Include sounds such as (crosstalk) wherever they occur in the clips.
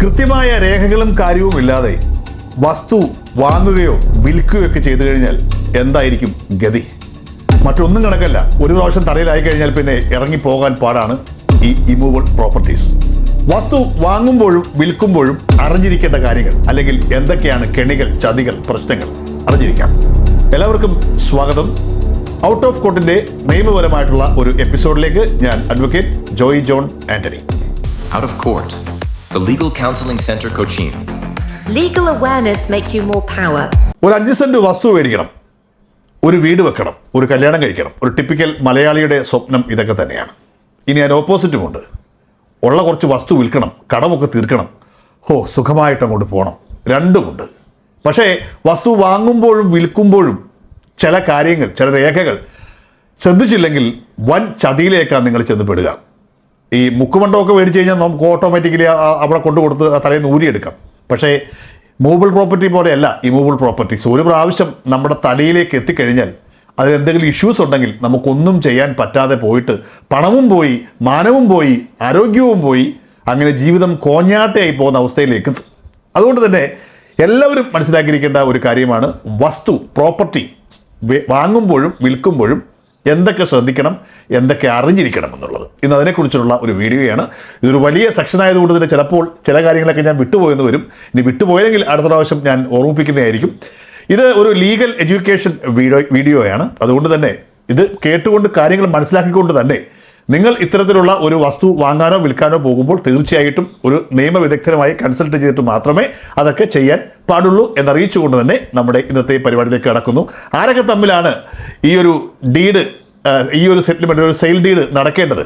കൃത്യമായ രേഖകളും കാര്യവും ഇല്ലാതെ വസ്തു വാങ്ങുകയോ വിൽക്കുകയോ ഒക്കെ ചെയ്തു കഴിഞ്ഞാൽ എന്തായിരിക്കും ഗതി? മറ്റൊന്നും കണക്കല്ല. ഒരു പ്രാവശ്യം തടയിലായി കഴിഞ്ഞാൽ പിന്നെ ഇറങ്ങിപ്പോകാൻ പാടാണ് ഈ ഇമൂവബിൾ പ്രോപ്പർട്ടീസ് വസ്തു വാങ്ങുമ്പോഴും വിൽക്കുമ്പോഴും അറിഞ്ഞിരിക്കേണ്ട കാര്യങ്ങൾ അല്ലെങ്കിൽ എന്തൊക്കെയാണ് കെണികൾ ചതികൾ പ്രശ്നങ്ങൾ അറിഞ്ഞിരിക്കാം. എല്ലാവർക്കും സ്വാഗതം. ഔട്ട് ഓഫ് കോർട്ടിന്റെ നിയമപരമായിട്ടുള്ള ഒരു എപ്പിസോഡിലേക്ക് ഞാൻ advocate Joy John Antony. Out of Court, the Legal Counseling Center Cochin. Legal awareness make you more power. ഒരു അഞ്ച് സെന്റ് വസ്തു മേടിക്കണം. ഒരു വീട് വെക്കണം. ഒരു കല്യാണം കഴിക്കണം. ഒരു ടിപ്പിക്കൽ മലയാളിയുടെ സ്വപ്നം ഇതൊക്കെ തന്നെയാണ്. ഇനി അതിന് ഓപ്പോസിറ്റുമുണ്ട് ഉള്ള കുറച്ച് വസ്തു വിൽക്കണം. കടമൊക്കെ തീർക്കണം. ഹോ സുഖമായിട്ട് അങ്ങോട്ട് പോകണം രണ്ടുമുണ്ട് പക്ഷേ വസ്തു വാങ്ങുമ്പോഴും വിൽക്കുമ്പോഴും ചില കാര്യങ്ങൾ ചില രേഖകൾ ശ്രദ്ധിച്ചില്ലെങ്കിൽ വൻ ചതിയിലേക്കാണ് നിങ്ങൾ ചെന്ന് പെടുക. ഈ മുക്കുമണ്ടമൊക്കെ മേടിച്ച് കഴിഞ്ഞാൽ നമുക്ക് ഓട്ടോമാറ്റിക്കലി അവിടെ കൊണ്ടു കൊടുത്ത് തലേന്ന് ഊരിയെടുക്കാം. പക്ഷേ മൂവബിൾ പ്രോപ്പർട്ടി പോലെയല്ല ഈ മൂവബിൾ പ്രോപ്പർട്ടീസ് ഒരു പ്രാവശ്യം നമ്മുടെ തലയിലേക്ക് എത്തിക്കഴിഞ്ഞാൽ അതിലെന്തെങ്കിലും ഇഷ്യൂസ് ഉണ്ടെങ്കിൽ നമുക്കൊന്നും ചെയ്യാൻ പറ്റാതെ പോയിട്ട് പണവും പോയി മാനവും പോയി ആരോഗ്യവും പോയി അങ്ങനെ ജീവിതം കോഞ്ഞാട്ടയായി പോകുന്ന അവസ്ഥയിലേക്ക് അതുകൊണ്ട് തന്നെ എല്ലാവരും മനസ്സിലാക്കിയിരിക്കേണ്ട ഒരു കാര്യമാണ് വസ്തു പ്രോപ്പർട്ടി വാങ്ങുമ്പോഴും വിൽക്കുമ്പോഴും എന്തൊക്കെ ശ്രദ്ധിക്കണം എന്തൊക്കെ അറിഞ്ഞിരിക്കണം എന്നുള്ളത്. ഇന്ന് അതിനെക്കുറിച്ചുള്ള ഒരു വീഡിയോയാണ്. ഇതൊരു വലിയ സെക്ഷൻ ആയതുകൊണ്ട് തന്നെ ചിലപ്പോൾ ചില കാര്യങ്ങളൊക്കെ ഞാൻ വിട്ടുപോയെന്ന് വരും. ഇനി വിട്ടുപോയെങ്കിൽ അടുത്ത പ്രാവശ്യം ഞാൻ ഓർമ്മിപ്പിക്കുന്നതായിരിക്കും. ഇത് ഒരു ലീഗൽ എഡ്യൂക്കേഷൻ വീഡിയോ വീഡിയോയാണ്. അതുകൊണ്ട് തന്നെ ഇത് കേട്ടുകൊണ്ട് കാര്യങ്ങൾ മനസ്സിലാക്കിക്കൊണ്ട് തന്നെ നിങ്ങൾ ഇത്തരത്തിലുള്ള ഒരു വസ്തു വാങ്ങാനോ വിൽക്കാനോ പോകുമ്പോൾ തീർച്ചയായിട്ടും ഒരു നിയമവിദഗ്ധരുമായി കൺസൾട്ട് ചെയ്തിട്ട് മാത്രമേ അതൊക്കെ ചെയ്യാൻ പാടുള്ളൂ എന്നറിയിച്ചുകൊണ്ട് തന്നെ നമ്മുടെ ഇന്നത്തെ പരിപാടിയിലേക്ക് കടക്കുന്നു. ആരൊക്കെ തമ്മിലാണ് ഈ ഒരു ഡീഡ് ഈ ഒരു സെറ്റിൽമെന്റ് ഒരു സെയിൽ ഡീഡ് നടക്കേണ്ടത്?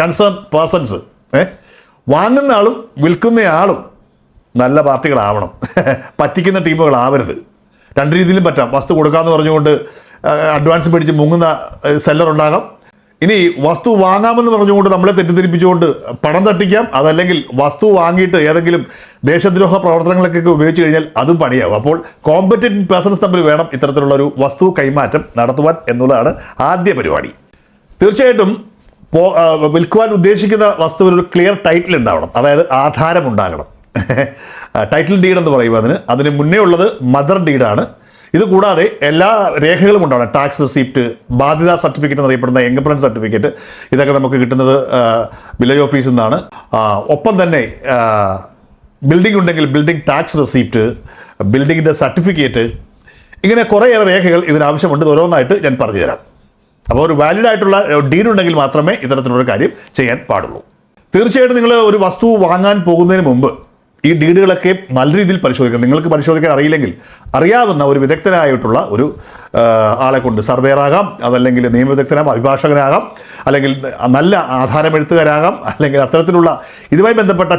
കൺസേൺ പേഴ്സൺസ് വാങ്ങുന്ന ആളും വിൽക്കുന്ന ആളും നല്ല പാർട്ടികളാവണം. (laughs) പറ്റിക്കുന്ന ടീമുകളാവരുത്. രണ്ട് രീതിയിലും പറ്റാം. വസ്തു കൊടുക്കാമെന്ന് പറഞ്ഞുകൊണ്ട് അഡ്വാൻസ് മേടിച്ച് മുങ്ങുന്ന സെല്ലർ ഉണ്ടാകാം. ഇനി വസ്തു വാങ്ങാമെന്ന് പറഞ്ഞുകൊണ്ട് നമ്മളെ തെറ്റിദ്ധരിപ്പിച്ചുകൊണ്ട് പണം തട്ടിക്കാം. അതല്ലെങ്കിൽ വസ്തു വാങ്ങിയിട്ട് ഏതെങ്കിലും ദേശദ്രോഹ പ്രവർത്തനങ്ങളൊക്കെ ഉപയോഗിച്ച് കഴിഞ്ഞാൽ അതും പണിയാവും. അപ്പോൾ കോമ്പറ്റീവ് പേഴ്സൺസ് തമ്മിൽ വേണം ഇത്തരത്തിലുള്ള ഒരു വസ്തു കൈമാറ്റം നടത്തുവാൻ എന്നുള്ളതാണ് ആദ്യ പരിപാടി. തീർച്ചയായിട്ടും പോ വിൽക്കുവാൻ ഉദ്ദേശിക്കുന്ന വസ്തുവിന് ഒരു ക്ലിയർ ടൈറ്റിൽ ഉണ്ടാവണം. അതായത് ആധാരം ഉണ്ടാകണം. (laughs) ടൈറ്റിൽ ഡീഡ് എന്ന് പറയും അതിന് അതിന് മുന്നേ ഉള്ളത് മദർ ഡീഡാണ് ഇത് കൂടാതെ എല്ലാ രേഖകളും ഉണ്ടാവണം. ടാക്സ് റെസിപ്റ്റ് ബാധ്യതാ സർട്ടിഫിക്കറ്റ് എന്നറിയപ്പെടുന്ന എംഗപ്രൻസ് സർട്ടിഫിക്കറ്റ് ഇതൊക്കെ നമുക്ക് കിട്ടുന്നത് വില്ലേജ് ഓഫീസിൽ നിന്നാണ്. ഒപ്പം തന്നെ ബിൽഡിംഗ് ഉണ്ടെങ്കിൽ ബിൽഡിംഗ് ടാക്സ് റെസിപ്റ്റ് ബിൽഡിങ്ങിന്റെ സർട്ടിഫിക്കറ്റ് ഇങ്ങനെ കുറേയേറെ രേഖകൾ ഇതിനാവശ്യമുണ്ട്. ഇത് ഓരോന്നായിട്ട് ഞാൻ പറഞ്ഞു തരാം അപ്പോൾ ഒരു വാലിഡ് ആയിട്ടുള്ള ഡീഡ് ഉണ്ടെങ്കിൽ മാത്രമേ ഇത്തരത്തിലുള്ള കാര്യം ചെയ്യാൻ പാടുള്ളൂ. തീർച്ചയായിട്ടും നിങ്ങൾ ഒരു വസ്തു വാങ്ങാൻ പോകുന്നതിന് മുമ്പ് ഈ ഡീഡുകളൊക്കെ നല്ല രീതിയിൽ പരിശോധിക്കണം. നിങ്ങൾക്ക് പരിശോധിക്കാൻ അറിയില്ലെങ്കിൽ അറിയാവുന്ന ഒരു വിദഗ്ധനായിട്ടുള്ള ഒരു ആളെ കൊണ്ട് സർവേറാകാം അതല്ലെങ്കിൽ നിയമവിദഗ്ധനാകാം അഭിഭാഷകനാകാം. അല്ലെങ്കിൽ നല്ല ആധാരമെഴുത്തുകാരാകാം അല്ലെങ്കിൽ അത്തരത്തിലുള്ള ഇതുമായി ബന്ധപ്പെട്ട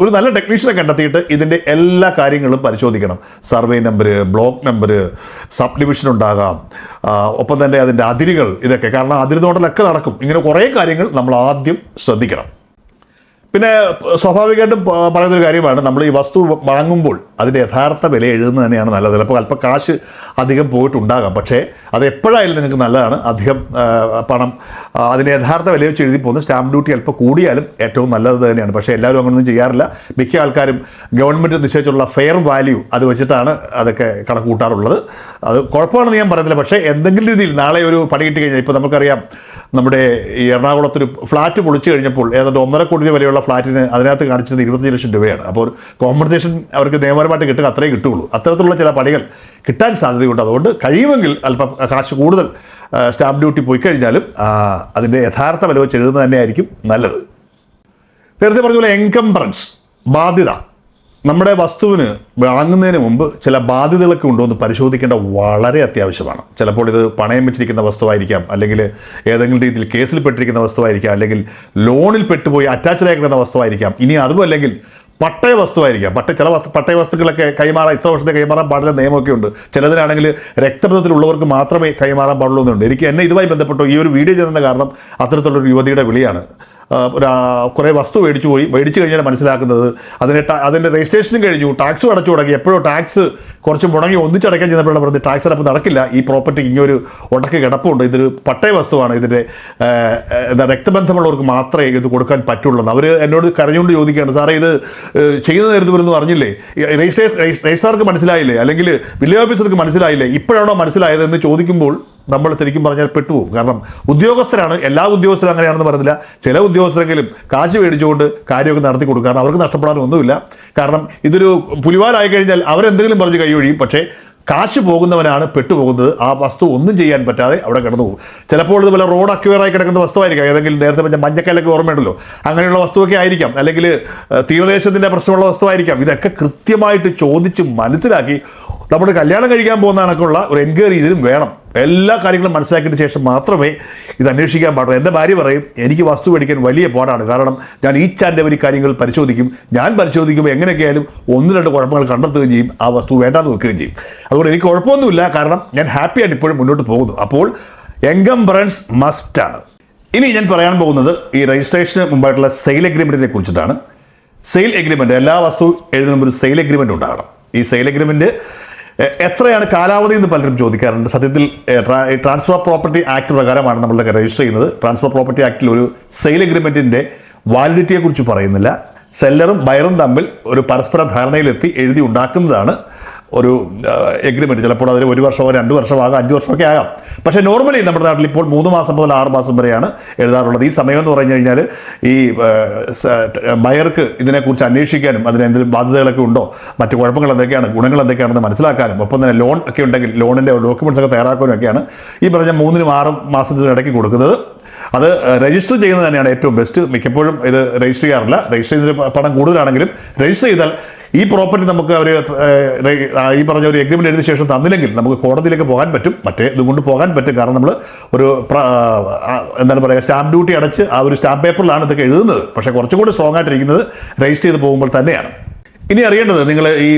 ഒരു നല്ല ടെക്നീഷ്യനെ കണ്ടെത്തിയിട്ട് ഇതിന്റെ എല്ലാ കാര്യങ്ങളും പരിശോധിക്കണം. Survey number block number sub division ഉണ്ടാകാം ഒപ്പം തന്നെ അതിന്റെ അതിരുകൾ ഇതൊക്കെ. കാരണം അതിര് തോണ്ടലൊക്കെ നടക്കും. ഇങ്ങനെ കുറേ കാര്യങ്ങൾ നമ്മൾ ആദ്യം ശ്രദ്ധിക്കണം. പിന്നെ സ്വാഭാവികമായിട്ടും പറയുന്നൊരു കാര്യമാണ്. നമ്മൾ ഈ വസ്തു വാങ്ങുമ്പോൾ അതിന്റെ യഥാർത്ഥ വില എഴുതുന്നത് തന്നെയാണ് നല്ലത്. ചിലപ്പോൾ അല്പം കാശ് അധികം പോയിട്ടുണ്ടാകാം. പക്ഷേ അത് എപ്പോഴായാലും നിങ്ങൾക്ക് നല്ലതാണ്. അധികം പണം അതിന്റെ യഥാർത്ഥ വില വെച്ച് എഴുതി പോകുന്ന സ്റ്റാമ്പ് ഡ്യൂട്ടി അല്പം കൂടിയാലും ഏറ്റവും നല്ലത് തന്നെയാണ്. പക്ഷേ എല്ലാവരും അങ്ങനെയൊന്നും ചെയ്യാറില്ല. മിക്ക ആൾക്കാരും ഗവൺമെന്റ് നിശ്ചയിച്ചുള്ള ഫെയർ വാല്യൂ അത് വെച്ചിട്ടാണ് അതൊക്കെ കണക്ക് കൂട്ടാറുള്ളത് അത് കുഴപ്പമാണെന്ന് ഞാൻ പറയുന്നില്ല പക്ഷേ എന്തെങ്കിലും രീതിയിൽ നാളെ ഒരു പണി കിട്ടി കഴിഞ്ഞാൽ ഇപ്പോൾ നമുക്കറിയാം നമ്മുടെ ഈ എറണാകുളത്തൊരു ഫ്ലാറ്റ് പൊളിച്ചു കഴിഞ്ഞപ്പോൾ ഏതാണ്ട് ഒന്നര കോടി രൂപ വിലയുള്ള ഫ്ലാറ്റിന് അതിനകത്ത് കാണിച്ചത് ഇരുപത്തഞ്ച് ലക്ഷം രൂപയാണ്. അപ്പോൾ കോമ്പൻസേഷൻ അവർക്ക് നിയമപരമായിട്ട് കിട്ടുക അത്രേ കിട്ടുകയുള്ളൂ. അത്തരത്തിലുള്ള ചില പണികൾ കിട്ടാൻ സാധ്യതയുണ്ട്. അതുകൊണ്ട് കഴിയുമെങ്കിൽ അല്പം കാശ് കൂടുതൽ സ്റ്റാമ്പ് ഡ്യൂട്ടി പോയി കഴിഞ്ഞാലും അതിന്റെ യഥാർത്ഥ വില വെച്ച് എഴുതുന്നത് തന്നെയായിരിക്കും നല്ലത്. നേരത്തെ പറഞ്ഞ പോലെ എൻകംബറൻസ് ബാധ്യത. നമ്മുടെ വസ്തുവിന് വാങ്ങുന്നതിന് മുമ്പ് ചില ബാധ്യതകളൊക്കെ ഉണ്ടോ എന്ന് പരിശോധിക്കേണ്ട വളരെ അത്യാവശ്യമാണ്. ചിലപ്പോൾ ഇത് പണയം വെച്ചിരിക്കുന്ന വസ്തുവായിരിക്കാം അല്ലെങ്കിൽ ഏതെങ്കിലും രീതിയിൽ കേസിൽ പെട്ടിരിക്കുന്ന വസ്തുവായിരിക്കാം അല്ലെങ്കിൽ ലോണിൽ പെട്ടുപോയി അറ്റാച്ച്ഡ് ആയിരിക്കുന്ന വസ്തുവായിരിക്കാം. ഇനി അതും അല്ലെങ്കിൽ പട്ടയ വസ്തുവായിരിക്കാം. പട്ട ചില പട്ടയ വസ്തുക്കളൊക്കെ കൈമാറാൻ ഇത്ര വർഷത്തെ കൈമാറാൻ പാടില്ല നിയമമൊക്കെ ഉണ്ട്. ചിലതിനാണെങ്കിൽ രക്തബന്ധത്തിലുള്ളവർക്ക് മാത്രമേ കൈമാറാൻ പാടുള്ളൂ എന്നുണ്ട്. എനിക്ക് എന്നെ ഇതുമായി ബന്ധപ്പെട്ടോ ഈ ഒരു വീഡിയോ ചെയ്യുന്ന കാരണം അത്തരത്തിലുള്ള യുവതിയുടെ വിളിയാണ്. കുറേ വസ്തു മേടിച്ചു പോയി. മേടിച്ചു കഴിഞ്ഞാൽ മനസ്സിലാക്കുന്നത് അതിന് അതിന്റെ രജിസ്ട്രേഷനും കഴിഞ്ഞു. ടാക്സ് അടച്ചു തുടങ്ങി. എപ്പോഴും ടാക്സ് കുറച്ച് മുടങ്ങി ഒന്നിച്ചടയ്ക്കാൻ ചെന്നപ്പോഴാണ് പറഞ്ഞത് ടാക്സ് അടപ്പ് നടക്കില്ല. ഈ പ്രോപ്പർട്ടി ഇങ്ങനൊരു ഉടക്ക് കിടപ്പുണ്ട്. ഇതൊരു പട്ടയ വസ്തുവാണ്. ഇതിന്റെ എന്താ രക്തബന്ധമുള്ളവർക്ക് മാത്രമേ ഇത് കൊടുക്കാൻ പറ്റുള്ളൂ. അവർ എന്നോട് കരഞ്ഞുകൊണ്ട് ചോദിക്കുകയാണ് സാറേ ഇത് ചെയ്യുന്ന നേരത്തെ വരുന്നു അറിഞ്ഞില്ലേ? രജിസ്ട്രേ രജിസ്ട്രാർക്ക് മനസ്സിലായില്ലേ? അല്ലെങ്കിൽ വില്ലേജ് ഓഫീസർക്ക് മനസ്സിലായില്ലേ? ഇപ്പോഴാണോ മനസ്സിലായത് എന്ന് ചോദിക്കുമ്പോൾ നമ്മൾ ശരിക്കും പറഞ്ഞാൽ പെട്ടുപോകും. കാരണം ഉദ്യോഗസ്ഥരാണ് എല്ലാ ഉദ്യോഗസ്ഥരും അങ്ങനെയാണെന്ന് പറഞ്ഞില്ല. ചില ഉദ്യോഗസ്ഥരെങ്കിലും കാശ് മേടിച്ചുകൊണ്ട് കാര്യമൊക്കെ നടത്തി കൊടുക്കും. കാരണം അവർക്ക് നഷ്ടപ്പെടാനൊന്നുമില്ല കാരണം ഇതൊരു പുലിവാലായി കഴിഞ്ഞാൽ അവരെന്തെങ്കിലും പറഞ്ഞ് കൈയൊഴിയും. പക്ഷേ കാശ് പോകുന്നവനാണ് പെട്ടുപോകുന്നത്. ആ വസ്തു ഒന്നും ചെയ്യാൻ പറ്റാതെ അവിടെ കിടന്നു പോകും ചിലപ്പോൾ ഇതുപോലെ റോഡ് അക്യൂറായി കിടക്കുന്ന വസ്തുവായിരിക്കാം. ഏതെങ്കിലും നേരത്തെ പറഞ്ഞ മഞ്ഞക്കല്ലൊക്കെ ഓർമ്മയുണ്ടല്ലോ. അങ്ങനെയുള്ള വസ്തുവൊക്കെ ആയിരിക്കാം. അല്ലെങ്കിൽ തീരദേശത്തിന്റെ പ്രശ്നമുള്ള വസ്തുവായിരിക്കാം. ഇതൊക്കെ കൃത്യമായിട്ട് ചോദിച്ച് മനസ്സിലാക്കി നമ്മുടെ കല്യാണം കഴിക്കാൻ പോകുന്ന കണക്കുള്ള ഒരു എൻക്വയറി ഇതിലും വേണം. എല്ലാ കാര്യങ്ങളും മനസ്സിലാക്കിയിട്ട് ശേഷം മാത്രമേ ഇത് അന്വേഷിക്കാൻ പാടുള്ളൂ. എന്റെ ഭാര്യ പറയും എനിക്ക് വസ്തു മേടിക്കാൻ വലിയ പാടാണ്. കാരണം ഞാൻ ഈ ചാന്റെ ഒരു കാര്യങ്ങൾ പരിശോധിക്കും. ഞാൻ പരിശോധിക്കുമ്പോൾ എങ്ങനെയൊക്കെയായാലും ഒന്ന് രണ്ട് കുഴപ്പങ്ങൾ കണ്ടെത്തുകയും ചെയ്യും. ആ വസ്തു വേണ്ടാന്ന് വെക്കുകയും ചെയ്യും. അതുകൊണ്ട് എനിക്ക് കുഴപ്പമൊന്നുമില്ല. കാരണം ഞാൻ ഹാപ്പിയായിട്ട് ഇപ്പോഴും മുന്നോട്ട് പോകുന്നു. അപ്പോൾ എൻകംബറൻസ് മസ്റ്റാണ് ഇനി ഞാൻ പറയാൻ പോകുന്നത് ഈ രജിസ്ട്രേഷന് മുമ്പായിട്ടുള്ള സെയിൽ അഗ്രിമെന്റിനെ കുറിച്ചിട്ടാണ്. സെയിൽ എഗ്രിമെന്റ് എല്ലാ വസ്തു എഴുതുന്ന ഒരു സെയിൽ എഗ്രിമെന്റ് ഉണ്ടാകണം. ഈ സെയിൽ എഗ്രിമെന്റ് എത്രയാണ് കാലാവധി എന്ന് പലരും ചോദിക്കാറുണ്ട്. സത്യത്തിൽ ട്രാൻസ്ഫർ പ്രോപ്പർട്ടി ആക്ട് പ്രകാരമാണ് നമ്മളൊക്കെ രജിസ്റ്റർ ചെയ്യുന്നത്. ട്രാൻസ്ഫർ പ്രോപ്പർട്ടി ആക്ടിൽ ഒരു സെയിൽ എഗ്രിമെന്റിന്റെ വാലിഡിറ്റിയെക്കുറിച്ച് പറയുന്നില്ല. സെല്ലറും ബയറും തമ്മിൽ ഒരു പരസ്പര ധാരണയിലെത്തി എഴുതി ഉണ്ടാക്കുന്നതാണ്. ഒരു എഗ്രിമെന്റ് ചിലപ്പോൾ അതിൽ ഒരു വർഷമോ രണ്ട് വർഷമാകാം അഞ്ച് വർഷമൊക്കെ ആകാം. പക്ഷേ നോർമലി നമ്മുടെ നാട്ടിൽ ഇപ്പോൾ മൂന്ന് മാസം മുതൽ ആറ് മാസം വരെയാണ് എഴുതാറുള്ളത്. ഈ സമയം എന്ന് പറഞ്ഞു കഴിഞ്ഞാൽ ഈ ബയർക്ക് ഇതിനെക്കുറിച്ച് അന്വേഷിക്കാനും അതിന് എന്തെങ്കിലും ബാധ്യതകളൊക്കെ ഉണ്ടോ? മറ്റ് കുഴപ്പങ്ങൾ എന്തൊക്കെയാണ്? ഗുണങ്ങൾ എന്തൊക്കെയാണെന്ന് മനസ്സിലാക്കാനും ഒപ്പം തന്നെ ലോൺ ഒക്കെ ഉണ്ടെങ്കിൽ ലോണിന്റെ ഡോക്യുമെന്റ്സ് ഒക്കെ തയ്യാറാക്കാനും ഒക്കെയാണ് ഈ പറഞ്ഞ മൂന്നിനും ആറ് മാസത്തിനും ഇടയ്ക്ക് കൊടുക്കുന്നത്. അത് രജിസ്റ്റർ ചെയ്യുന്നത് തന്നെയാണ് ഏറ്റവും ബെസ്റ്റ് മിക്കപ്പോഴും ഇത് രജിസ്റ്റർ ചെയ്യാറില്ല. രജിസ്റ്റർ ചെയ്തതിന് പണം കൂടുതലാണെങ്കിലും രജിസ്റ്റർ ചെയ്താൽ ഈ പ്രോപ്പർട്ടി നമുക്ക് അവർ ഈ പറഞ്ഞ ഒരു എഗ്രിമെന്റ് എഴുതിയ ശേഷം തന്നില്ലെങ്കിൽ നമുക്ക് കോടതിയിലേക്ക് പോകാൻ പറ്റും. മറ്റേ ഇതുകൊണ്ട് പോകാൻ പറ്റും. കാരണം നമ്മൾ ഒരു എന്താണ് പറയുക സ്റ്റാമ്പ് ഡ്യൂട്ടി അടച്ച് ആ ഒരു സ്റ്റാമ്പ് പേപ്പറിലാണ് ഇതൊക്കെ എഴുതുന്നത്. പക്ഷേ കുറച്ചും കൂടി സ്ട്രോങ് ആയിട്ടിരിക്കുന്നത് രജിസ്റ്റർ ചെയ്ത് പോകുമ്പോൾ തന്നെയാണ്. ഇനി അറിയേണ്ടത് നിങ്ങൾ ഈ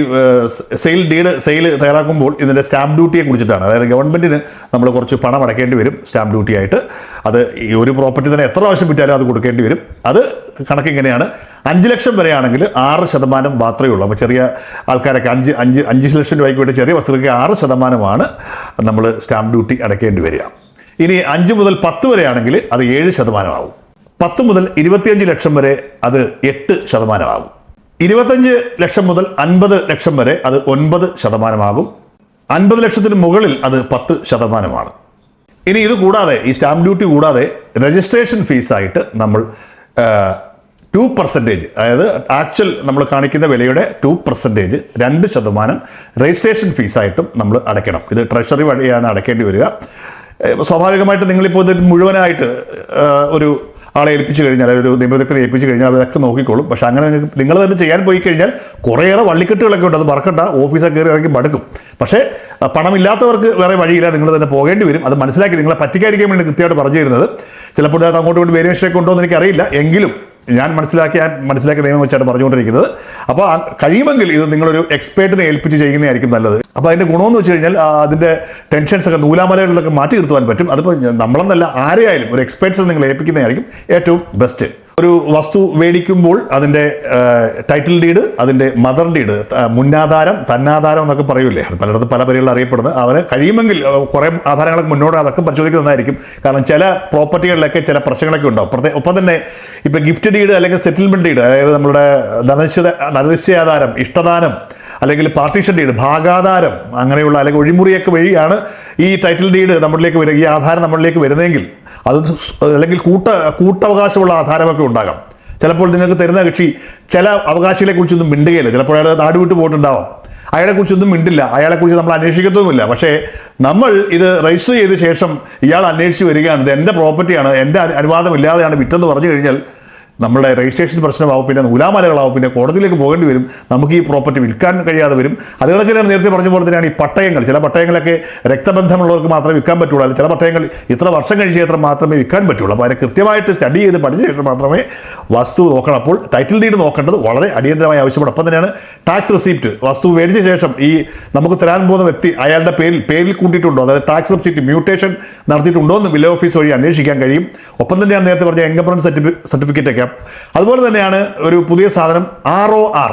സെയിൽ ഡീഡ് സെയിൽ തയ്യാറാക്കുമ്പോൾ ഇതിന്റെ സ്റ്റാമ്പ് ഡ്യൂട്ടിയെ കുറിച്ചിട്ടാണ്. അതായത് ഗവൺമെന്റിന് നമ്മൾ കുറച്ച് പണം അടയ്ക്കേണ്ടി വരും സ്റ്റാമ്പ് ഡ്യൂട്ടി ആയിട്ട്. അത് ഈ ഒരു പ്രോപ്പർട്ടി തന്നെ എത്ര പ്രാവശ്യം വിറ്റാലും അത് കൊടുക്കേണ്ടി വരും. അത് കണക്ക് ഇങ്ങനെയാണ്. അഞ്ച് ലക്ഷം വരെയാണെങ്കിൽ ആറ് ശതമാനം മാത്രമേ ഉള്ളൂ. അപ്പോൾ ചെറിയ ആൾക്കാരൊക്കെ അഞ്ച് അഞ്ച് അഞ്ച് ലക്ഷം രൂപയ്ക്ക് വേണ്ടി ചെറിയ വസ്തുക്കൾക്ക് ആറ് ശതമാനമാണ് നമ്മൾ സ്റ്റാമ്പ് ഡ്യൂട്ടി അടയ്ക്കേണ്ടി വരിക. ഇനി അഞ്ച് മുതൽ പത്ത് വരെയാണെങ്കിൽ അത് ഏഴ് ശതമാനമാകും പത്ത് മുതൽ ഇരുപത്തിയഞ്ച് ലക്ഷം വരെ അത് എട്ട് ശതമാനമാകും ഇരുപത്തഞ്ച് ലക്ഷം മുതൽ അൻപത് ലക്ഷം വരെ അത് ഒൻപത് ശതമാനമാകും. അൻപത് ലക്ഷത്തിന് മുകളിൽ അത് പത്ത് ശതമാനമാണ്. ഇനി ഇത് കൂടാതെ ഈ സ്റ്റാമ്പ് ഡ്യൂട്ടി കൂടാതെ രജിസ്ട്രേഷൻ ഫീസായിട്ട് നമ്മൾ ടു പെർസെന്റേജ് അതായത് ആക്ച്വൽ നമ്മൾ കാണിക്കുന്ന വിലയുടെ ടു പെർസെന്റേജ് രണ്ട് ശതമാനം രജിസ്ട്രേഷൻ ഫീസായിട്ടും നമ്മൾ അടയ്ക്കണം. ഇത് ട്രഷറി വഴിയാണ് അടയ്ക്കേണ്ടി വരിക. സ്വാഭാവികമായിട്ട് നിങ്ങളിപ്പോൾ ഇത് മുഴുവനായിട്ട് ഒരു ആളെ ഏൽപ്പിച്ചു കഴിഞ്ഞാൽ ഒരു നിയമവിദഗ്ധനെ ഏൽപ്പിച്ചു കഴിഞ്ഞാൽ അതൊക്കെ നോക്കിക്കോളും. പക്ഷെ അങ്ങനെ നിങ്ങൾ തന്നെ ചെയ്യാൻ പോയി കഴിഞ്ഞാൽ കുറേയേറെ വള്ളിക്കെട്ടുകളൊക്കെ ഉണ്ട്. അത് മറക്കണ്ട. ഓഫീസൊക്കെ കയറി ഇറങ്ങി മടുക്കും. പക്ഷേ പണമില്ലാത്തവർക്ക് വേറെ വഴിയില്ല. നിങ്ങൾ തന്നെ പോകേണ്ടി വരും. അത് മനസ്സിലാക്കി നിങ്ങളെ പറ്റിക്കാതിരിക്കാൻ വേണ്ടി കൃത്യമായിട്ട് പറഞ്ഞു തരുന്നത് ചിലപ്പോൾ അത് അങ്ങോട്ട് ഇങ്ങോട്ട് വേരിയേഷൻ ഒക്കെ ഉണ്ടോ എന്ന് എനിക്കറിയില്ല. എങ്കിലും ഞാൻ മനസ്സിലാക്കിയ മനസ്സിലാക്കിയ നിയമം വെച്ചാണ് പറഞ്ഞുകൊണ്ടിരിക്കുന്നത്. അപ്പോൾ കഴിയുമെങ്കിൽ ഇത് നിങ്ങളൊരു എക്സ്പേർട്ടിനെ ഏൽപ്പിച്ച് ചെയ്യുന്നതായിരിക്കും നല്ലത്. അപ്പോൾ അതിന്റെ ഗുണമെന്ന് വെച്ച് കഴിഞ്ഞാൽ അതിന്റെ ടെൻഷൻസ് ഒക്കെ നൂലാമലകളിലൊക്കെ മാറ്റി നിർത്തുവാൻ പറ്റും അതിപ്പോൾ നമ്മളെന്നല്ല ആരെയായാലും ഒരു എക്സ്പേർട്സിനെ നിങ്ങൾ ഏൽപ്പിക്കുന്നതായിരിക്കും ഏറ്റവും ബെസ്റ്റ്. ഒരു വസ്തു മേടിക്കുമ്പോൾ അതിന്റെ ടൈറ്റിൽ ഡീഡ് അതിന്റെ മദർ ഡീഡ് മുന്നാധാരം തന്നാധാരം എന്നൊക്കെ പറയൂലേ? പലയിടത്ത് പല പേരുകൾ അറിയപ്പെടുന്നത്. അവന് കഴിയുമെങ്കിൽ കുറേ ആധാരങ്ങളൊക്കെ മുന്നോട്ട് അതൊക്കെ പരിശോധിക്കുന്നതായിരിക്കും കാരണം ചില പ്രോപ്പർട്ടികളിലൊക്കെ ചില പ്രശ്നങ്ങളൊക്കെ ഉണ്ടാവും. പ്രത്യേക ഒപ്പം തന്നെ ഇപ്പോൾ ഗിഫ്റ്റ് ഡീഡ് അല്ലെങ്കിൽ സെറ്റിൽമെന്റ് ഡീഡ് അതായത് നമ്മുടെ ധനനിശ്ചിത ധനനിശ്ചയാധാരം ഇഷ്ടദാനം അല്ലെങ്കിൽ പാർട്ടീഷൻ ഡീഡ് ഭാഗാധാരം അങ്ങനെയുള്ള അല്ലെങ്കിൽ ഒഴിമുറിയൊക്കെ വഴിയാണ് ഈ ടൈറ്റിൽ ഡീഡ് നമ്മളിലേക്ക് വരിക ഈ ആധാരം നമ്മളിലേക്ക് വരുന്നതെങ്കിൽ അത് അല്ലെങ്കിൽ കൂട്ട കൂട്ടവകാശമുള്ള ആധാരമൊക്കെ ഉണ്ടാകാം. ചിലപ്പോൾ നിങ്ങൾക്ക് തരുന്ന കക്ഷി ചില അവകാശികളെ കുറിച്ചൊന്നും മിണ്ടുകയില്ല. ചിലപ്പോൾ അയാൾ നാട് വിട്ട് പോയിട്ടുണ്ടാവാം. അയാളെ കുറിച്ചൊന്നും മിണ്ടില്ല. അയാളെക്കുറിച്ച് നമ്മൾ അന്വേഷിക്കത്തുമില്ല. പക്ഷേ നമ്മൾ ഇത് രജിസ്റ്റർ ചെയ്ത ശേഷം ഇയാൾ അന്വേഷിച്ച് വരികയാണ്. ഇത് എന്റെ പ്രോപ്പർട്ടിയാണ് എന്റെ അനു- അനുവാദമില്ലാതെയാണ് വിറ്റെന്ന് പറഞ്ഞു കഴിഞ്ഞാൽ നമ്മുടെ രജിസ്ട്രേഷൻ പ്രശ്നമാവും പിന്നെ നൂലാമലകളാവും പിന്നെ കോടതിയിലേക്ക് പോകേണ്ടി വരും. നമുക്ക് ഈ പ്രോപ്പർട്ടി വിൽക്കാൻ കഴിയാതെ വരും. അത് കണക്കിനാണ് നേരത്തെ പറഞ്ഞ പോലെ തന്നെയാണ് ഈ പട്ടയങ്ങൾ. ചില പട്ടയങ്ങളൊക്കെ രക്തബന്ധമുള്ളവർക്ക് മാത്രമേ വിൽക്കാൻ പറ്റുള്ളൂ. അല്ലെങ്കിൽ ചില പട്ടയങ്ങൾ ഇത്ര വർഷം കഴിഞ്ഞ ശേഷം മാത്രമേ വിൽക്കാൻ പറ്റുള്ളൂ. അപ്പോൾ അതിനെ കൃത്യമായിട്ട് സ്റ്റഡി ചെയ്ത് പഠിച്ച ശേഷം മാത്രമേ വസ്തു നോക്കണം. അപ്പോൾ ടൈറ്റിൽ ഡീഡ് നോക്കേണ്ടത് വളരെ അടിയന്തരമായ ആവശ്യപ്പെടും അപ്പം തന്നെയാണ് ടാക്സ് റെസിപ്റ്റ് വസ്തു മേടിച്ച ശേഷം ഈ നമുക്ക് തരാൻ പോകുന്ന വ്യക്തി അയാളുടെ പേരിൽ പേരിൽ കൂട്ടിയിട്ടുണ്ടോ? അതായത് ടാക്സ് റെസിപ്റ്റ് മ്യൂട്ടേഷൻ നടത്തിയിട്ടുണ്ടോ എന്ന് വില്ലേജ് ഓഫീസ് വഴി അന്വേഷിക്കാൻ കഴിയും. ഒപ്പം തന്നെയാണ് നേരത്തെ പറഞ്ഞ എൻകംപ്രൻസ് സർട്ടിഫിക്കറ്റ് ഒക്കെ. അതുപോലെ തന്നെയാണ് ഒരു പുതിയ സാധനം R O R.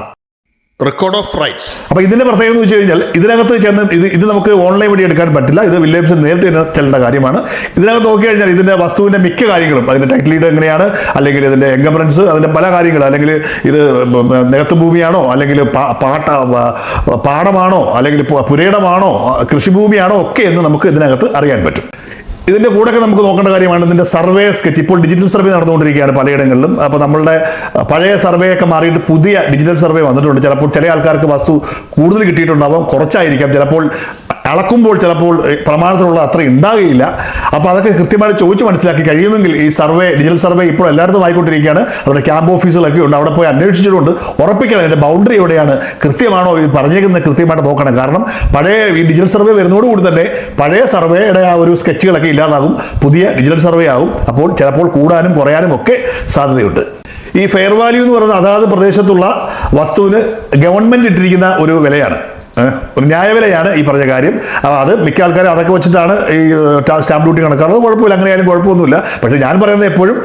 Record of rights അപ്പോൾ ഇതിന്റെ പ്രത്യേകത എന്ന് വെച്ച് കഴിഞ്ഞാൽ ഇതിനകത്ത് ചെന്ന് ഇത് ഇത് നമുക്ക് ഓൺലൈൻ വഴി എടുക്കാൻ പറ്റില്ല. ഇത് വില്ലേജ് നേരിട്ട് തന്നെ ചെല്ലേണ്ട കാര്യമാണ്. ഇതിനകത്ത് നോക്കി കഴിഞ്ഞാൽ ഇതിന്റെ വസ്തുവിന്റെ മിക്ക കാര്യങ്ങളും അതിന്റെ ടൈറ്റിൽ ഡീഡ് എങ്ങനെയാണ് അല്ലെങ്കിൽ ഇതിന്റെ എൻകംപ്രൻസ് അതിന്റെ പല കാര്യങ്ങളും അല്ലെങ്കിൽ ഇത് നികത്ത് ഭൂമിയാണോ അല്ലെങ്കിൽ പാട്ട പാടമാണോ അല്ലെങ്കിൽ പുരയിടമാണോ കൃഷിഭൂമിയാണോ ഒക്കെ എന്ന് നമുക്ക് ഇതിനകത്ത് അറിയാൻ പറ്റും. ഇതിന്റെ കൂടെയൊക്കെ നമുക്ക് നോക്കേണ്ട കാര്യമാണ് ഇതിന്റെ സർവേ സ്കെച്ച്. ഇപ്പോൾ ഡിജിറ്റൽ സർവേ നടന്നുകൊണ്ടിരിക്കുകയാണ് പലയിടങ്ങളിലും. അപ്പോൾ നമ്മളുടെ പഴയ സർവേ ഒക്കെ മാറിയിട്ട് പുതിയ ഡിജിറ്റൽ സർവേ വന്നിട്ടുണ്ട്. ചിലപ്പോൾ ചില ആൾക്കാർക്ക് വസ്തു കൂടുതൽ കിട്ടിയിട്ടുണ്ടാവും കുറച്ചായിരിക്കാം. ചിലപ്പോൾ അളക്കുമ്പോൾ ചിലപ്പോൾ പ്രമാണത്തിലുള്ള അത്ര ഉണ്ടാകുകയില്ല. അപ്പോൾ അതൊക്കെ കൃത്യമായിട്ട് ചോദിച്ച് മനസ്സിലാക്കി കഴിയുമെങ്കിൽ ഈ സർവേ ഡിജിറ്റൽ സർവേ ഇപ്പോൾ എല്ലായിടത്തും ആയിക്കൊണ്ടിരിക്കുകയാണ്. അവരുടെ ക്യാമ്പ് ഓഫീസുകളൊക്കെ ഉണ്ട്. അവിടെ പോയി അന്വേഷിച്ചിട്ടുണ്ട്. ഉറപ്പിക്കണം അതിന്റെ ബൗണ്ടറി എവിടെയാണ്? കൃത്യമാണോ ഇത് പറഞ്ഞേക്കുന്നത് കൃത്യമായിട്ട് നോക്കണം. കാരണം പഴയ ഈ ഡിജിറ്റൽ സർവേ വരുന്നതോടുകൂടി തന്നെ പഴയ സർവേയുടെ ആ ഒരു സ്കെച്ചുകളൊക്കെ ഇല്ലാതാകും. പുതിയ ഡിജിറ്റൽ സർവേ ആകും. അപ്പോൾ ചിലപ്പോൾ കൂടാനും കുറയാനും ഒക്കെ സാധ്യതയുണ്ട്. ഈ ഫെയർ വാല്യൂ എന്ന് പറയുന്നത് അതാത് പ്രദേശത്തുള്ള വസ്തുവിന് ഗവൺമെന്റ് ഇട്ടിരിക്കുന്ന ഒരു വിലയാണ്. ഒരു ന്യായവിലയാണ് ഈ പറഞ്ഞ കാര്യം. അത് മിക്ക ആൾക്കാരും അതൊക്കെ വെച്ചിട്ടാണ് ഈ സ്റ്റാമ്പ് ഡ്യൂട്ടി കണക്കാറുള്ളത് കുഴപ്പമില്ല. അങ്ങനെയായാലും കുഴപ്പമൊന്നുമില്ല. പക്ഷേ ഞാൻ പറയുന്നത് എപ്പോഴും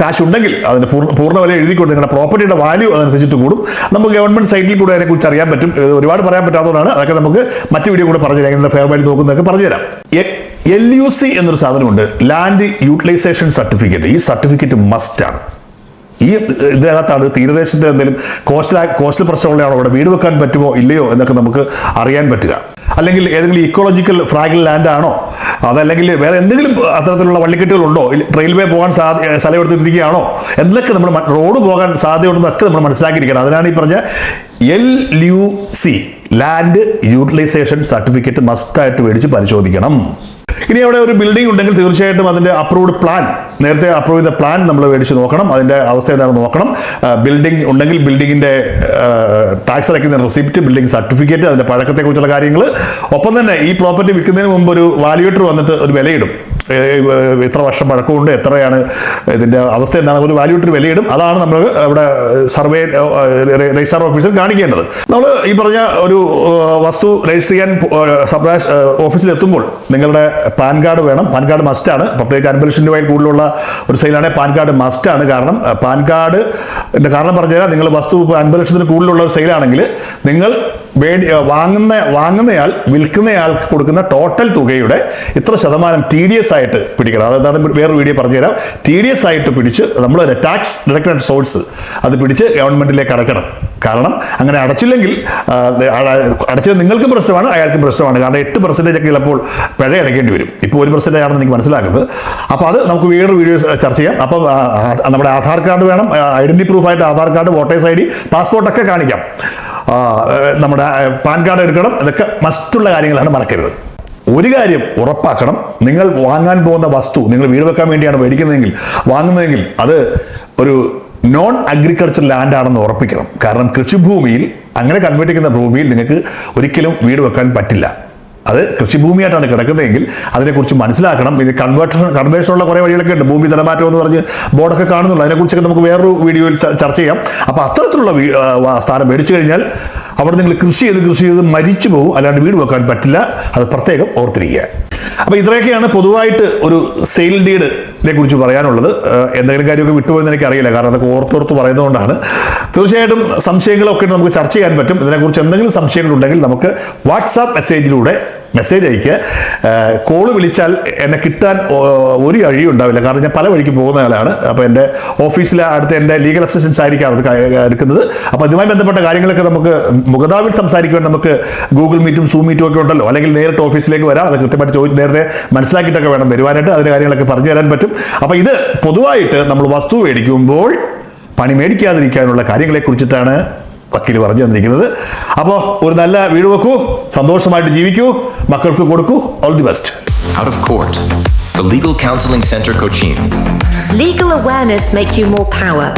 കാശുണ്ടെങ്കിൽ അതിന് പൂർണ പൂർണ വില എഴുതിക്കൊണ്ട് നിങ്ങളുടെ പ്രോപ്പർട്ടിയുടെ വാല്യൂ അതനുസരിച്ചിട്ട് കൂടും. നമുക്ക് ഗവൺമെന്റ് സൈറ്റിൽ കൂടെ അതിനെക്കുറിച്ച് അറിയാൻ പറ്റും. ഒരുപാട് പറയാൻ പറ്റാത്തതുകൊണ്ടാണ് അതൊക്കെ നമുക്ക് മറ്റു വീഡിയോ കൂടെ പറഞ്ഞുതരാം എങ്ങനെ ഫെയർ വാല്യൂ നോക്കുന്നതൊക്കെ പറഞ്ഞുതരാം എൽ യു സി എന്നൊരു സാധനമുണ്ട്. ലാൻഡ് യൂട്ടിലൈസേഷൻ സർട്ടിഫിക്കറ്റ് ഈ സർട്ടിഫിക്കറ്റ് മസ്റ്റാണ് ഈ ഇതിനകത്താണ് തീരദേശത്തിൽ എന്തെങ്കിലും കോസ്റ്റൽ കോസ്റ്റൽ പ്രശ്നമുള്ളതാണോ അവിടെ വീട് വെക്കാൻ പറ്റുമോ ഇല്ലയോ എന്നൊക്കെ നമുക്ക് അറിയാൻ പറ്റുക. അല്ലെങ്കിൽ ഏതെങ്കിലും ഇക്കോളജിക്കൽ ഫ്രാഗിൽ ലാൻഡ് ആണോ? അതല്ലെങ്കിൽ വേറെ എന്തെങ്കിലും അത്തരത്തിലുള്ള വള്ളിക്കെട്ടുകളുണ്ടോ? റെയിൽവേ പോകാൻ സാധ്യ സ്ഥലം എടുത്തിരിക്കുകയാണോ എന്നൊക്കെ നമ്മൾ റോഡ് പോകാൻ സാധ്യതയുണ്ടെന്നൊക്കെ നമ്മൾ മനസ്സിലാക്കിയിരിക്കണം. അതിനാണ് ഈ പറഞ്ഞ L U C land utilisation certificate മസ്റ്റായിട്ട് മേടിച്ച് പരിശോധിക്കണം. ഇനി അവിടെ ഒരു ബിൽഡിംഗ് ഉണ്ടെങ്കിൽ തീർച്ചയായിട്ടും അതിന്റെ അപ്രൂവ്ഡ് പ്ലാൻ നേരത്തെ അപ്രൂവ് ചെയ്ത പ്ലാൻ നമ്മൾ മേടിച്ച് നോക്കണം. അതിന്റെ അവസ്ഥ എന്താണെന്ന് നോക്കണം. ബിൽഡിംഗ് ഉണ്ടെങ്കിൽ ബിൽഡിങ്ങിന്റെ ടാക്സ് അടയ്ക്കുന്ന റെസിപ്റ്റ് ബിൽഡിംഗ് സർട്ടിഫിക്കറ്റ് അതിന്റെ പഴക്കത്തെക്കുറിച്ചുള്ള കാര്യങ്ങൾ ഒപ്പം തന്നെ ഈ പ്രോപ്പർട്ടി വിൽക്കുന്നതിന് മുമ്പ് ഒരു വാല്യൂട്ടർ വന്നിട്ട് ഒരു വിലയിടും. എത്ര വർഷം പഴക്കമുണ്ട് എത്രയാണ് ഇതിന്റെ അവസ്ഥ എന്താണ് ഒരു വാല്യൂട്ടർ വിലയിടും. അതാണ് നമ്മൾ അവിടെ സർവേ രജിസ്ട്രാർ ഓഫീസിൽ കാണിക്കേണ്ടത്. നമ്മൾ ഈ പറഞ്ഞ ഒരു വസ്തു രജിസ്റ്റർ ചെയ്യാൻ സബ് ഓഫീസിൽ എത്തുമ്പോൾ നിങ്ങളുടെ പാൻ കാർഡ് വേണം. പാൻ കാർഡ് മസ്റ്റാണ് പ്രത്യേകിച്ച് അൻപത് ലക്ഷം കൂടുതലുള്ള ഒരു സെയിലാണെങ്കിൽ പാൻ കാർഡ് മസ്റ്റാണ് കാരണം പാൻ കാർഡ് കാരണം പറഞ്ഞുതരാം. നിങ്ങൾ വസ്തു അൻപത് ലക്ഷത്തിന് കൂടുതലുള്ള ഒരു സെയിലാണെങ്കിൽ നിങ്ങൾ വാങ്ങുന്ന വാങ്ങുന്നയാൾ വിൽക്കുന്നയാൾക്ക് കൊടുക്കുന്ന ടോട്ടൽ തുകയുടെ ഇത്ര ശതമാനം ടി ഡി എസ് ആയിട്ട് പിടിക്കണം. അതെന്താണ് വേറൊരു വീഡിയോ പറഞ്ഞുതരാം. ടി ഡി എസ് ആയിട്ട് പിടിച്ച് നമ്മൾ ടാക്സ് ഡയറക്ടറേറ്റ് സോഴ്സ് അത് പിടിച്ച് ഗവൺമെന്റിലേക്ക് അടയ്ക്കണം. കാരണം അങ്ങനെ അടച്ചില്ലെങ്കിൽ അടച്ചത് നിങ്ങൾക്കും പ്രശ്നമാണ് അയാൾക്കും പ്രശ്നമാണ്. കാരണം എട്ട് പെർസെന്റേജ് ഒക്കെ ചിലപ്പോൾ പിഴ അടയ്ക്കേണ്ടി വരും. ഇപ്പോൾ ഒരു പെർസെന്റേജ് ആണെന്ന് എനിക്ക് മനസ്സിലാക്കുന്നത് അപ്പോൾ അത് നമുക്ക് വേറൊരു വീഡിയോ ചർച്ച ചെയ്യാം. അപ്പം നമ്മുടെ ആധാർ കാർഡ് വേണം identity പ്രൂഫായിട്ട് Aadhaar card voter's I D പാസ്പോർട്ടൊക്കെ കാണിക്കാം. നമ്മുടെ പാൻ കാർഡ് എടുക്കണം. ഇതൊക്കെ മസ്റ്റുള്ള കാര്യങ്ങളാണ് മറക്കരുത്. ഒരു കാര്യം ഉറപ്പാക്കണം. നിങ്ങൾ വാങ്ങാൻ പോകുന്ന വസ്തു നിങ്ങൾ വീട് വെക്കാൻ വേണ്ടിയാണ് മേടിക്കുന്നതെങ്കിൽ വാങ്ങുന്നതെങ്കിൽ അത് ഒരു നോൺ അഗ്രികൾച്ചർ ലാൻഡ് ആണെന്ന് ഉറപ്പിക്കണം. കാരണം കൃഷിഭൂമിയിൽ അങ്ങനെ കൺവേർട്ട് ചെയ്യുന്ന ഭൂമിയിൽ നിങ്ങൾക്ക് ഒരിക്കലും വീട് വെക്കാൻ പറ്റില്ല. അത് കൃഷിഭൂമിയായിട്ടാണ് കിടക്കുന്നതെങ്കിൽ അതിനെക്കുറിച്ച് മനസ്സിലാക്കണം. ഇത് കൺവേർഷൻ കൺവേർഷനുള്ള കുറേ വഴികളൊക്കെ ഉണ്ട്. ഭൂമി നിലമാറ്റം എന്ന് പറഞ്ഞ് ബോർഡൊക്കെ കാണുന്നുള്ളൂ. അതിനെക്കുറിച്ചൊക്കെ നമുക്ക് വേറൊരു വീഡിയോയിൽ ചർച്ച ചെയ്യാം. അപ്പോൾ അത്തരത്തിലുള്ള സ്ഥാനം മേടിച്ചു കഴിഞ്ഞാൽ അവിടെ നിങ്ങൾ കൃഷി ചെയ്ത് കൃഷി ചെയ്ത് മരിച്ചു പോകും. അല്ലാണ്ട് വീട് വെക്കാൻ പറ്റില്ല. അത് പ്രത്യേകം ഓർത്തിരിക്കുക. അപ്പോൾ ഇത്രയൊക്കെയാണ് പൊതുവായിട്ട് ഒരു സെയിൽ ഡീഡിനെ കുറിച്ച് പറയാനുള്ളത്. എന്തെങ്കിലും കാര്യമൊക്കെ വിട്ടുപോയെന്ന് എനിക്കറിയില്ല. കാരണം അതൊക്കെ ഓർത്തോർത്ത് പറയുന്നതുകൊണ്ടാണ്. തീർച്ചയായിട്ടും സംശയങ്ങളൊക്കെ നമുക്ക് ചർച്ച ചെയ്യാൻ പറ്റും. ഇതിനെക്കുറിച്ച് എന്തെങ്കിലും സംശയങ്ങളുണ്ടെങ്കിൽ നമുക്ക് വാട്സാപ്പ് മെസ്സേജിലൂടെ മെസ്സേജ് അയക്കുക കോൾ വിളിച്ചാൽ എന്നെ കിട്ടാൻ ഒരു വഴിയും ഉണ്ടാവില്ല. കാരണം ഞാൻ പല വഴിക്ക് പോകുന്ന ആളാണ്. അപ്പോൾ എന്റെ ഓഫീസിലെ അടുത്ത് എന്റെ ലീഗൽ അസിസ്റ്റൻസ് ആയിരിക്കാം അത് എടുക്കുന്നത്. അപ്പോൾ അതുമായി ബന്ധപ്പെട്ട കാര്യങ്ങളൊക്കെ നമുക്ക് മുഖതാവിൽ സംസാരിക്കുവാൻ നമുക്ക് ഗൂഗിൾ മീറ്റും സൂം മീറ്റും ഒക്കെ ഉണ്ടല്ലോ. അല്ലെങ്കിൽ നേരിട്ട് ഓഫീസിലേക്ക് വരാം. അത് കൃത്യമായിട്ട് ചോദിച്ച് നേരത്തെ മനസ്സിലാക്കിയിട്ടൊക്കെ വേണം വരുവാനായിട്ട്. അതിന്റെ കാര്യങ്ങളൊക്കെ പറഞ്ഞു തരാൻ പറ്റും. അപ്പോൾ ഇത് പൊതുവായിട്ട് നമ്മൾ വസ്തു മേടിക്കുമ്പോൾ പണി മേടിക്കാതിരിക്കാനുള്ള കാര്യങ്ങളെ കുറിച്ചിട്ടാണ് വക്കീൽ പറഞ്ഞു തന്നിരിക്കുന്നത് അപ്പോൾ ഒരു നല്ല വീട് വെക്കൂ സന്തോഷമായിട്ട് ജീവിക്കൂ മക്കൾക്ക് കൊടുക്കൂ all the best Out of court, The Legal Counseling Center Cochin. Legal awareness make you more power.